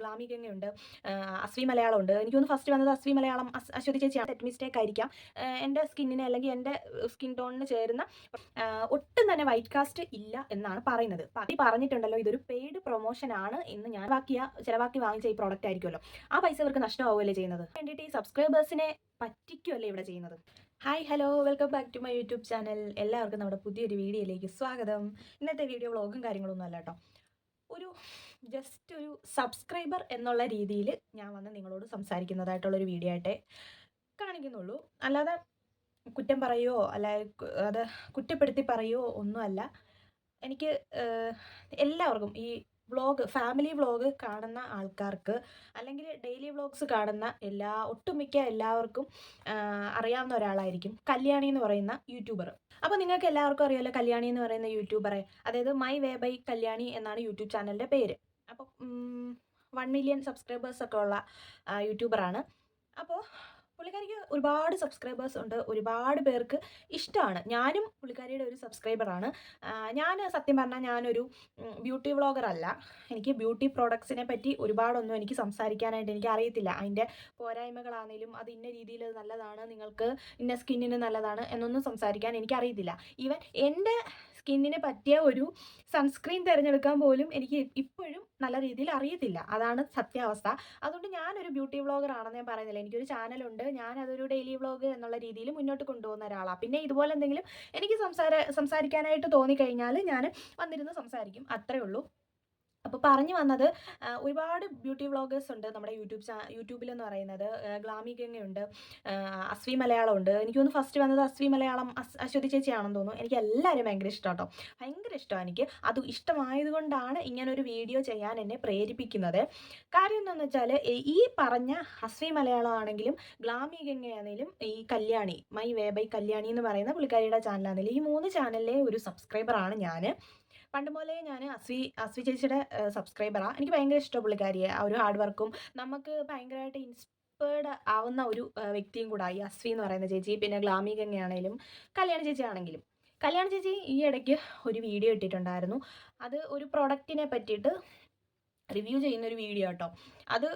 ഗ്ലാമി ഗംഗയുണ്ട് അസ്വി മലയാളം ഉണ്ട് എനിക്ക് തോന്നുന്നു ഫസ്റ്റ് വന്നത് അസ്വി മലയാളം അശ്വതി ചേച്ചിയാണ് ടെറ്റ് മിസ്റ്റേക്ക് ആയിരിക്കാം. എന്റെ സ്കിന്നിന് അല്ലെങ്കിൽ എന്റെ സ്കിൻ ടോണിന് ചേരുന്ന ഒട്ടും തന്നെ വൈറ്റ് കാസ്റ്റ് ഇല്ല എന്നാണ് പറയുന്നത്. പതി പറഞ്ഞിട്ടുണ്ടല്ലോ ഇതൊരു പെയ്ഡ് പ്രൊമോഷൻ ആണ് എന്ന് ഞാൻ ബാക്കിയ ചിലവാക്കി വാങ്ങിച്ച ഈ പ്രോഡക്റ്റ് ആയിരിക്കുമല്ലോ. ആ പൈസ ഇവർക്ക് നഷ്ടമാവുമല്ലേ ചെയ്യുന്നത്? വേണ്ടിയിട്ട് ഈ സബ്സ്ക്രൈബേഴ്സിനെ പറ്റിക്കുമല്ലേ ഇവിടെ ചെയ്യുന്നത്? Hi hello welcome back to my YouTube channel എല്ലാവർക്കും നമ്മുടെ പുതിയൊരു വീഡിയോയിലേക്ക് സ്വാഗതം. ഇന്നത്തെ വീഡിയോ വ്ളോഗും കാര്യങ്ങളൊന്നും അല്ല കേട്ടോ. ഒരു ജസ്റ്റ് ഒരു സബ്സ്ക്രൈബർ എന്നുള്ള രീതിയിൽ ഞാൻ വന്ന് നിങ്ങളോട് സംസാരിക്കുന്നതായിട്ടുള്ളൊരു വീഡിയോ ആയിട്ടേ കാണിക്കുന്നുള്ളൂ. അല്ലാതെ കുറ്റം പറയുമോ അല്ല അത് കുറ്റപ്പെടുത്തി പറയുമോ ഒന്നുമല്ല. എനിക്ക് എല്ലാവർക്കും ഈ വ്ളോഗ് ഫാമിലി വ്ളോഗ് കാണുന്ന ആൾക്കാർക്ക് അല്ലെങ്കിൽ ഡെയിലി വ്ളോഗ്സ് കാണുന്ന എല്ലാ ഒട്ടുമിക്ക എല്ലാവർക്കും അറിയാവുന്ന ഒരാളായിരിക്കും കല്യാണി എന്ന് പറയുന്ന യൂട്യൂബർ. അപ്പോൾ നിങ്ങൾക്ക് എല്ലാവർക്കും അറിയാലോ കല്യാണി എന്ന് പറയുന്ന യൂട്യൂബറെ. അതായത് മൈ വേ ബൈ കല്യാണി എന്നാണ് യൂട്യൂബ് ചാനലിന്റെ പേര്. അപ്പോൾ വൺ മില്യൺ സബ്സ്ക്രൈബേഴ്സ് ഒക്കെ ഉള്ള യൂട്യൂബറാണ്. അപ്പോൾ പുള്ളിക്കാരിക്ക് ഒരുപാട് സബ്സ്ക്രൈബേഴ്സ് ഉണ്ട് ഒരുപാട് പേർക്ക് ഇഷ്ടമാണ് ഞാനും പുള്ളിക്കാരിയുടെ ഒരു സബ്സ്ക്രൈബറാണ് ഞാൻ സത്യം പറഞ്ഞാൽ ഞാനൊരു ബ്യൂട്ടി വ്ളോഗർ അല്ല. എനിക്ക് ബ്യൂട്ടി പ്രോഡക്ട്സിനെ പറ്റി ഒരുപാടൊന്നും എനിക്ക് സംസാരിക്കാനായിട്ട് എനിക്ക് അറിയത്തില്ല. അതിന്റെ പോരായ്മകളാണെങ്കിലും അത് ഇന്ന രീതിയിൽ നല്ലതാണ് നിങ്ങൾക്ക് ഇന്ന സ്കിന്നിന് നല്ലതാണ് എന്നൊന്നും സംസാരിക്കാൻ എനിക്ക് അറിയത്തില്ല ഈവൻ എന്റെ സ്കിന്നിന് പറ്റിയ ഒരു സൺസ്ക്രീൻ തിരഞ്ഞെടുക്കാൻ പോലും എനിക്ക് ഇപ്പോഴും നല്ല രീതിയിൽ അറിയത്തില്ല. അതാണ് സത്യാവസ്ഥ. അതുകൊണ്ട് ഞാനൊരു ബ്യൂട്ടി വ്ളോഗർ ആണെന്ന് ഞാൻ പറയുന്നില്ല. എനിക്കൊരു ചാനലുണ്ട്. ഞാൻ അതൊരു ഡെയിലി വ്ളോഗ് എന്നുള്ള രീതിയിൽ മുന്നോട്ട് കൊണ്ടുപോകുന്ന ഒരാളാണ് പിന്നെ ഇതുപോലെ എന്തെങ്കിലും എനിക്ക് സംസാര സംസാരിക്കാനായിട്ട് തോന്നിക്കഴിഞ്ഞാൽ ഞാൻ വന്നിരുന്ന് സംസാരിക്കും. അത്രേ ഉള്ളൂ. അപ്പോൾ പറഞ്ഞു വന്നത് ഒരുപാട് ബ്യൂട്ടി വ്ളോഗേഴ്സ് ഉണ്ട് നമ്മുടെ യൂട്യൂബ് ചാ യൂട്യൂബിലെന്ന് പറയുന്നത്. ഗ്ലാമി ഗംഗയുണ്ട് അസ്വി മലയാളം ഉണ്ട് എനിക്ക് തോന്നുന്നു ഫസ്റ്റ് വന്നത് അസ്വി മലയാളം അശ്വതി ചേച്ചിയാണെന്ന് തോന്നുന്നു. എനിക്ക് എല്ലാവരും ഭയങ്കര ഇഷ്ടം കേട്ടോ ഭയങ്കര ഇഷ്ടമാണ് എനിക്ക്. അത് ഇഷ്ടമായതുകൊണ്ടാണ് ഇങ്ങനൊരു വീഡിയോ ചെയ്യാൻ എന്നെ പ്രേരിപ്പിക്കുന്നത്. കാര്യം എന്താണെന്ന് വെച്ചാൽ ഈ പറഞ്ഞ അസ്വി മലയാളം ആണെങ്കിലും ഗ്ലാമി ഗംഗയാണെങ്കിലും ഈ Kalyani my way by Kalyani എന്ന് പറയുന്ന പുള്ളിക്കാരിയുടെ ചാനലാണെങ്കിലും ഈ മൂന്ന് ചാനലിലെ ഒരു സബ്സ്ക്രൈബറാണ് ഞാൻ പണ്ട് മുതലേ ഞാൻ അസ്വി അസ്വി ചേച്ചിയുടെ സബ്സ്ക്രൈബറാണ് എനിക്ക് ഭയങ്കര ഇഷ്ടം പുള്ളിക്കാരിയെ ആ ഒരു ഹാർഡ് വർക്കും നമുക്ക് ഭയങ്കരമായിട്ട് ഇൻസ്പയർഡ് ആവുന്ന ഒരു വ്യക്തിയും കൂടെ ഈ അസ്വി എന്ന് പറയുന്ന ചേച്ചി. പിന്നെ ഗ്ലാമി ഗംഗയാണെങ്കിലും കല്യാണ ചേച്ചി ആണെങ്കിലും. കല്യാണ ചേച്ചി ഈ ഇടയ്ക്ക് ഒരു വീഡിയോ ഇട്ടിട്ടുണ്ടായിരുന്നു. അത് ഒരു പ്രൊഡക്റ്റിനെ പറ്റിയിട്ട് റിവ്യൂ ചെയ്യുന്ന ഒരു വീഡിയോ കേട്ടോ അത്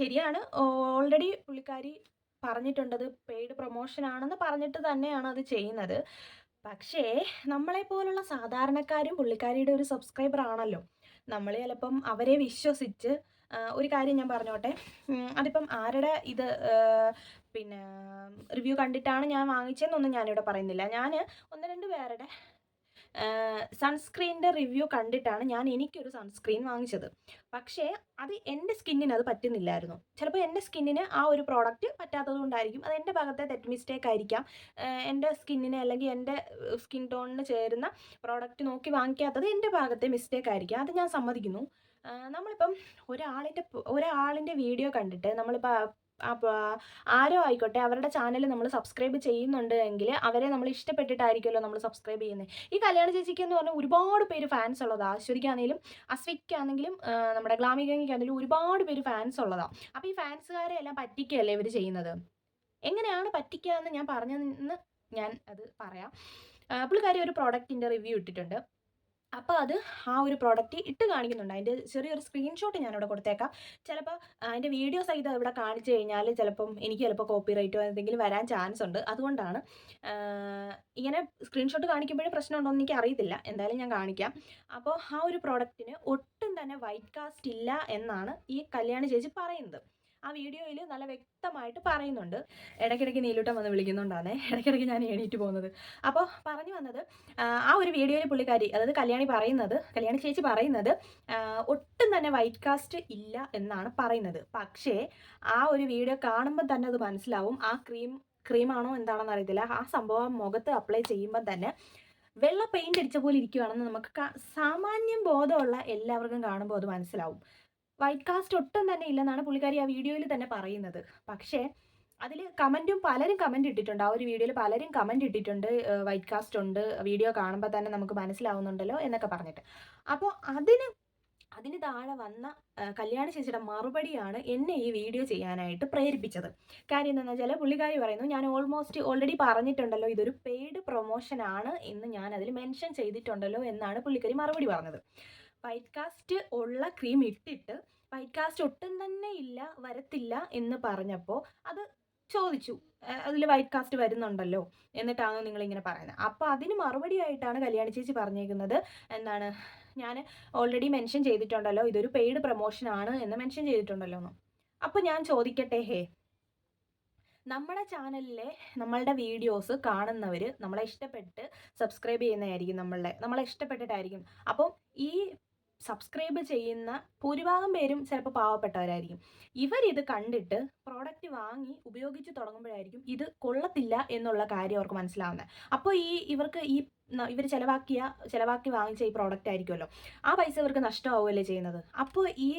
ശരിയാണ്. ഓൾറെഡി പുള്ളിക്കാരി പറഞ്ഞിട്ടുണ്ടത് പെയ്ഡ് പ്രൊമോഷൻ ആണെന്ന് പറഞ്ഞിട്ട് തന്നെയാണ് അത് ചെയ്യുന്നത്. പക്ഷേ നമ്മളെ പോലുള്ള സാധാരണക്കാരും പുള്ളിക്കാരിയുടെ ഒരു സബ്സ്ക്രൈബർ ആണല്ലോ. നമ്മൾ ചിലപ്പം അവരെ വിശ്വസിച്ച് ഒരു കാര്യം ഞാൻ പറഞ്ഞോട്ടെ. അതിപ്പം ആരുടെ ഇത് പിന്നെ റിവ്യൂ കണ്ടിട്ടാണ് ഞാൻ വാങ്ങിച്ചതെന്നൊന്നും ഞാനിവിടെ പറയുന്നില്ല. ഞാൻ ഒന്ന് രണ്ട് പേരുടെ സൺസ്ക്രീനിന്റെ റിവ്യൂ കണ്ടിട്ടാണ് ഞാൻ എനിക്കൊരു സൺസ്ക്രീൻ വാങ്ങിച്ചത്. പക്ഷേ അത് എന്റെ സ്കിന്നിന് അത് പറ്റുന്നില്ലായിരുന്നു. ചിലപ്പോൾ എന്റെ സ്കിന്നിന് ആ ഒരു പ്രോഡക്റ്റ് പറ്റാത്തത് കൊണ്ടായിരിക്കും. അത് എന്റെ ഭാഗത്തെ തെറ്റ് മിസ്റ്റേക്ക് ആയിരിക്കാം. എന്റെ സ്കിന്നിന് അല്ലെങ്കിൽ എന്റെ സ്കിൻ ടോണിന് ചേരുന്ന പ്രോഡക്റ്റ് നോക്കി വാങ്ങിക്കാത്തത് എന്റെ ഭാഗത്തെ മിസ്റ്റേക്ക് ആയിരിക്കാം. അത് ഞാൻ സമ്മതിക്കുന്നു. നമ്മളിപ്പം ഒരാളിന്റെ ഒരാളിന്റെ വീഡിയോ കണ്ടിട്ട് നമ്മളിപ്പോൾ പ- ആരോ ആയിക്കോട്ടെ അവരുടെ ചാനൽ നമ്മൾ സബ്സ്ക്രൈബ് ചെയ്യുന്നുണ്ട് എങ്കിൽ അവരെ നമ്മൾ ഇഷ്ടപ്പെട്ടിട്ടായിരിക്കുമല്ലോ നമ്മൾ സബ്സ്ക്രൈബ് ചെയ്യുന്നത്. ഈ കല്യാണ ചേച്ചിക്ക് എന്ന് പറഞ്ഞാൽ ഒരുപാട് പേര് ഫാൻസ് ഉള്ളതാണ് അശ്വതിക്കാണെങ്കിലും അസ്വിക്കാണെങ്കിലും നമ്മുടെ ഗ്ലാമികയ്ക്കാണെങ്കിലും ഒരുപാട് പേര് ഫാൻസ് ഉള്ളതാണ് അപ്പോൾ ഈ ഫാൻസുകാരെ എല്ലാം പറ്റിക്കുകയല്ലേ ഇവർ ചെയ്യുന്നത്? എങ്ങനെയാണ് പറ്റിക്കുക എന്ന് ഞാൻ പറഞ്ഞെന്ന് ഞാൻ അത് പറയാം. പുള്ളിക്കാരി ഒരു പ്രോഡക്റ്റിന്റെ റിവ്യൂ ഇട്ടിട്ടുണ്ട്. അപ്പോൾ അത് ആ ഒരു പ്രോഡക്റ്റ് ഇട്ട് കാണിക്കുന്നുണ്ട്. അതിന്റെ ചെറിയൊരു സ്ക്രീൻഷോട്ട് ഞാനിവിടെ കൊടുത്തേക്കാം. ചിലപ്പോൾ അതിന്റെ വീഡിയോ സഹിതം ഇവിടെ കാണിച്ചു കഴിഞ്ഞാൽ ചിലപ്പം എനിക്ക് ചിലപ്പോൾ കോപ്പി റൈറ്റോ എന്തെങ്കിലും വരാൻ ചാൻസ് ഉണ്ട്. അതുകൊണ്ടാണ് ഇങ്ങനെ സ്ക്രീൻഷോട്ട് കാണിക്കുമ്പോഴേ പ്രശ്നമുണ്ടോ എന്ന് എനിക്ക് അറിയത്തില്ല എന്തായാലും ഞാൻ കാണിക്കാം. അപ്പോൾ ആ ഒരു പ്രോഡക്റ്റിന് ഒട്ടും തന്നെ വൈറ്റ് കാസ്റ്റ് ഇല്ല എന്നാണ് ഈ കല്യാണ ചേച്ചി പറയുന്നത്. ആ വീഡിയോയിൽ നല്ല വ്യക്തമായിട്ട് പറയുന്നുണ്ട്. ഇടയ്ക്കിടയ്ക്ക് നീലൂട്ടം വന്ന് വിളിക്കുന്നുണ്ടാണേ ഇടയ്ക്കിടയ്ക്ക് ഞാൻ എണീറ്റ് പോകുന്നത്. അപ്പോൾ പറഞ്ഞു വന്നത് ആ, ഒരു വീഡിയോയിൽ പുള്ളിക്കാരി അതായത് കല്യാണി പറയുന്നത് കല്യാണി ചേച്ചി പറയുന്നത് ഒട്ടും തന്നെ വൈറ്റ് കാസ്റ്റ് ഇല്ല എന്നാണ് പറയുന്നത്. പക്ഷേ ആ ഒരു വീഡിയോ കാണുമ്പോൾ തന്നെ അത് മനസ്സിലാവും. ആ ക്രീം ക്രീമാണോ എന്താണെന്ന് അറിയത്തില്ല. ആ സംഭവം മുഖത്ത് അപ്ലൈ ചെയ്യുമ്പോൾ തന്നെ വെള്ള പെയിന്റ് അടിച്ച പോലെ ഇരിക്കുവാണെന്ന് നമുക്ക് സാമാന്യം ബോധമുള്ള എല്ലാവർക്കും കാണുമ്പോൾ അത് മനസ്സിലാവും. വൈറ്റ് കാസ്റ്റ് ഒട്ടും തന്നെ ഇല്ലെന്നാണ് പുള്ളിക്കാരി ആ വീഡിയോയിൽ തന്നെ പറയുന്നത്. പക്ഷേ അതിൽ കമന്റും പലരും കമന്റ് ഇട്ടിട്ടുണ്ട്. ആ ഒരു വീഡിയോയിൽ പലരും കമന്റ് ഇട്ടിട്ടുണ്ട്. വൈറ്റ് കാസ്റ്റ് ഉണ്ട്. വീഡിയോ കാണുമ്പോൾ തന്നെ നമുക്ക് മനസ്സിലാവുന്നുണ്ടല്ലോ എന്നൊക്കെ പറഞ്ഞിട്ട്. അപ്പോൾ അതിന് അതിന് താഴെ വന്ന കല്യാണ ചേച്ചിയുടെ മറുപടിയാണ് എന്നെ ഈ വീഡിയോ ചെയ്യാനായിട്ട് പ്രേരിപ്പിച്ചത്. കാര്യം എന്താണെന്ന് വെച്ചാൽ പുള്ളിക്കാരി പറയുന്നു ഞാൻ ഓൾമോസ്റ്റ് ഓൾറെഡി പറഞ്ഞിട്ടുണ്ടല്ലോ ഇതൊരു പെയ്ഡ് പ്രൊമോഷനാണ് എന്ന് ഞാൻ അതിൽ മെൻഷൻ ചെയ്തിട്ടുണ്ടല്ലോ എന്നാണ് പുള്ളിക്കാരി മറുപടി പറഞ്ഞത്. വൈറ്റ് കാസ്റ്റ് ഉള്ള ക്രീം ഇട്ടിട്ട് വൈറ്റ് കാസ്റ്റ് ഒട്ടും തന്നെ ഇല്ല വരത്തില്ല എന്ന് പറഞ്ഞപ്പോൾ അത് ചോദിച്ചു. അതിൽ വൈറ്റ് കാസ്റ്റ് വരുന്നുണ്ടല്ലോ എന്നിട്ടാണോ നിങ്ങളിങ്ങനെ പറയുന്നത് അപ്പോൾ അതിന് മറുപടി ആയിട്ടാണ് കല്യാണി ചേച്ചി പറഞ്ഞേക്കുന്നത്. എന്താണ് ഞാൻ ഓൾറെഡി മെൻഷൻ ചെയ്തിട്ടുണ്ടല്ലോ ഇതൊരു പെയ്ഡ് പ്രൊമോഷൻ ആണ് എന്ന് മെൻഷൻ ചെയ്തിട്ടുണ്ടല്ലോ എന്ന്. അപ്പോൾ ഞാൻ ചോദിക്കട്ടെ ഹേ. നമ്മുടെ ചാനലിലെ നമ്മളുടെ വീഡിയോസ് കാണുന്നവർ നമ്മളെ ഇഷ്ടപ്പെട്ട് സബ്സ്ക്രൈബ് ചെയ്യുന്നതായിരിക്കും നമ്മളെ നമ്മളെ ഇഷ്ടപ്പെട്ടിട്ടായിരിക്കും. അപ്പം ഈ സബ്സ്ക്രൈബ് ചെയ്യുന്ന ഭൂരിഭാഗം പേരും ചിലപ്പോൾ പാവപ്പെട്ടവരായിരിക്കും. ഇവരിത് കണ്ടിട്ട് പ്രോഡക്റ്റ് വാങ്ങി ഉപയോഗിച്ച് തുടങ്ങുമ്പോഴായിരിക്കും ഇത് കൊള്ളത്തില്ല എന്നുള്ള കാര്യം അവർക്ക് മനസ്സിലാവുന്നത് അപ്പോൾ ഈ ഇവർക്ക് ഈ ഇവർ ചിലവാക്കിയ ചിലവാക്കി വാങ്ങിച്ച ഈ പ്രോഡക്റ്റ് ആയിരിക്കുമല്ലോ. ആ പൈസ ഇവർക്ക് നഷ്ടമാവുമല്ലേ ചെയ്യുന്നത്? അപ്പോൾ ഈ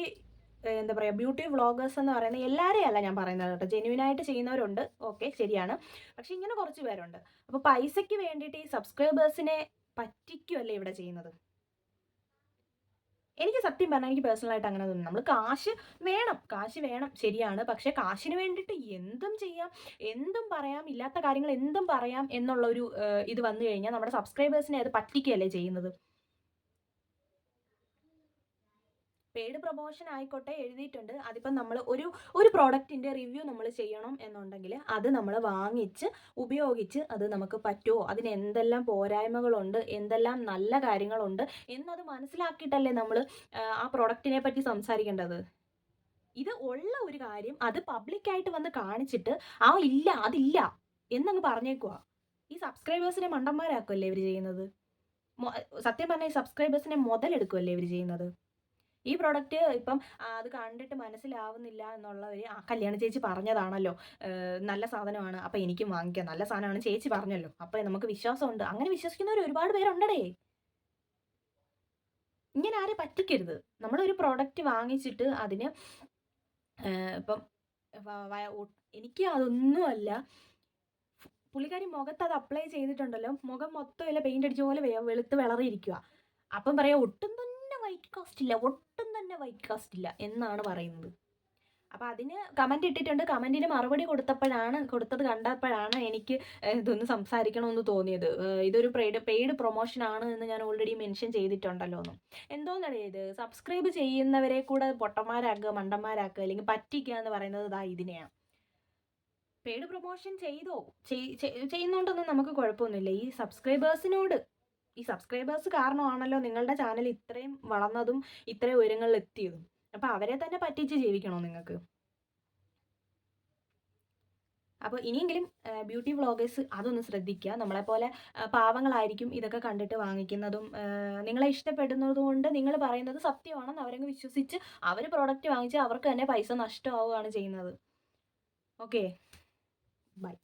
എന്താ പറയുക ബ്യൂട്ടി വ്ളോഗേഴ്സ് എന്ന് പറയുന്ന എല്ലാവരെയും അല്ല ഞാൻ പറയുന്നത് കേട്ടോ. ജെന്യൂനായിട്ട് ചെയ്യുന്നവരുണ്ട്. ഓക്കെ ശരിയാണ്. പക്ഷെ ഇങ്ങനെ കുറച്ച് പേരുണ്ട്. അപ്പോൾ പൈസയ്ക്ക് വേണ്ടിയിട്ട് ഈ സബ്സ്ക്രൈബേഴ്സിനെ പറ്റിക്കുമല്ലേ ഇവിടെ ചെയ്യുന്നത്? എനിക്ക് സത്യം പറഞ്ഞാൽ എനിക്ക് പേഴ്സണലായിട്ട് അങ്ങനെ തോന്നുന്നു. നമ്മൾ കാശ് വേണം. കാശ് വേണം. ശരിയാണ്. പക്ഷേ കാശിന് വേണ്ടിയിട്ട് എന്തും ചെയ്യാം. എന്തും പറയാം. ഇല്ലാത്ത കാര്യങ്ങൾ എന്തും പറയാം എന്നുള്ളൊരു ഒരു ഇത് വന്നു കഴിഞ്ഞാൽ നമ്മുടെ സബ്സ്ക്രൈബേഴ്സിനെ അത് പറ്റിക്കുകയല്ലേ ചെയ്യുന്നത്? പെയ്ഡ് പ്രൊമോഷൻ ആയിക്കോട്ടെ എഴുതിയിട്ടുണ്ട്. അതിപ്പം നമ്മൾ ഒരു ഒരു പ്രോഡക്റ്റിന്റെ റിവ്യൂ നമ്മൾ ചെയ്യണം എന്നുണ്ടെങ്കിൽ അത് നമ്മൾ വാങ്ങിച്ച് ഉപയോഗിച്ച് അത് നമുക്ക് പറ്റുമോ അതിന് എന്തെല്ലാം പോരായ്മകളുണ്ട്? എന്തെല്ലാം നല്ല കാര്യങ്ങളുണ്ട്? എന്നത് മനസ്സിലാക്കിയിട്ടല്ലേ നമ്മൾ ആ പ്രോഡക്റ്റിനെ പറ്റി സംസാരിക്കേണ്ടത്? ഇത് ഉള്ള ഒരു കാര്യം അത് പബ്ലിക്കായിട്ട് വന്ന് കാണിച്ചിട്ട് ആ ഇല്ല അതില്ല എന്നങ്ങ് പറഞ്ഞേക്കുക ഈ സബ്സ്ക്രൈബേഴ്സിനെ മണ്ടന്മാരാക്കുമല്ലേ ഇവർ ചെയ്യുന്നത്? സത്യം പറഞ്ഞാൽ ഈ സബ്സ്ക്രൈബേഴ്സിനെ മുതലെടുക്കുമല്ലേ ഇവർ ചെയ്യുന്നത്? ഈ പ്രോഡക്റ്റ് ഇപ്പം അത് കണ്ടിട്ട് മനസ്സിലാവുന്നില്ല എന്നുള്ളവർ ആ കല്യാണ ചേച്ചി പറഞ്ഞതാണല്ലോ. നല്ല സാധനമാണ് അപ്പം എനിക്കും വാങ്ങിക്കാം. നല്ല സാധനമാണ് ചേച്ചി പറഞ്ഞല്ലോ. അപ്പം നമുക്ക് വിശ്വാസമുണ്ട്. അങ്ങനെ വിശ്വസിക്കുന്നവർ ഒരുപാട് പേരുണ്ടടേ. ഇങ്ങനെ ആരെ പറ്റിക്കരുത്. നമ്മളൊരു പ്രോഡക്റ്റ് വാങ്ങിച്ചിട്ട് അതിന് ഇപ്പം എനിക്ക് അതൊന്നുമല്ല. പുള്ളിക്കാരി മുഖത്ത് അത് അപ്ലൈ ചെയ്തിട്ടുണ്ടല്ലോ. മുഖം മൊത്തം ഇല്ല പെയിന്റ് അടിച്ച പോലെ വെളുത്ത് വിളറിയിരിക്കുക അപ്പം പറയാം ഒട്ടും വൈറ്റ് കാസ്റ്റ് ഇല്ല. ഒട്ടും തന്നെ വൈറ്റ് കാസ്റ്റ് ഇല്ല എന്നാണ് പറയുന്നത്. അപ്പം അതിന് കമന്റ് ഇട്ടിട്ടുണ്ട്. കമന്റിന് മറുപടി കൊടുത്തപ്പോഴാണ് കൊടുത്തത് കണ്ടപ്പോഴാണ് എനിക്ക് ഇതൊന്ന് സംസാരിക്കണമെന്ന് തോന്നിയത്. ഇതൊരു പെയ്ഡ് പെയ്ഡ് പ്രൊമോഷൻ ആണ് എന്ന് ഞാൻ ഓൾറെഡി മെൻഷൻ ചെയ്തിട്ടുണ്ടല്ലോ എന്ന്. എന്തോന്നടേ ഇത്? സബ്സ്ക്രൈബ് ചെയ്യുന്നവരെ കൂടെ പൊട്ടന്മാരാക്കുക മണ്ടന്മാരാക്കുക അല്ലെങ്കിൽ പറ്റിക്കുക എന്ന് പറയുന്നത് ഇതാ ഇതിനെയാണ് പെയ്ഡ് പ്രൊമോഷൻ ചെയ്തോ? ചെയ്- ചെയ്- നമുക്ക് കുഴപ്പമൊന്നുമില്ല. ഈ സബ്സ്ക്രൈബേഴ്സിനോട് ഈ സബ്സ്ക്രൈബേഴ്സ് കാരണമാണല്ലോ നിങ്ങളുടെ ചാനൽ ഇത്രയും വളർന്നതും ഇത്രയും ഉയരങ്ങളിൽ എത്തിയതും. അപ്പോൾ അവരെ തന്നെ പറ്റിച്ച് ജീവിക്കണോ നിങ്ങൾക്ക്? അപ്പോൾ ഇനിയെങ്കിലും ബ്യൂട്ടി വ്ളോഗേഴ്സ് അതൊന്ന് ശ്രദ്ധിക്കുക. നമ്മളെപ്പോലെ പാവങ്ങളായിരിക്കും ഇതൊക്കെ കണ്ടിട്ട് വാങ്ങിക്കുന്നതും നിങ്ങളെ ഇഷ്ടപ്പെടുന്നത് കൊണ്ട് നിങ്ങൾ പറയുന്നത് സത്യമാണെന്ന് അവരങ്ങ് വിശ്വസിച്ച് അവർ പ്രോഡക്റ്റ് വാങ്ങിച്ച് അവർക്ക് തന്നെ പൈസ നഷ്ടമാവുകയാണ് ചെയ്യുന്നത്. Okay bye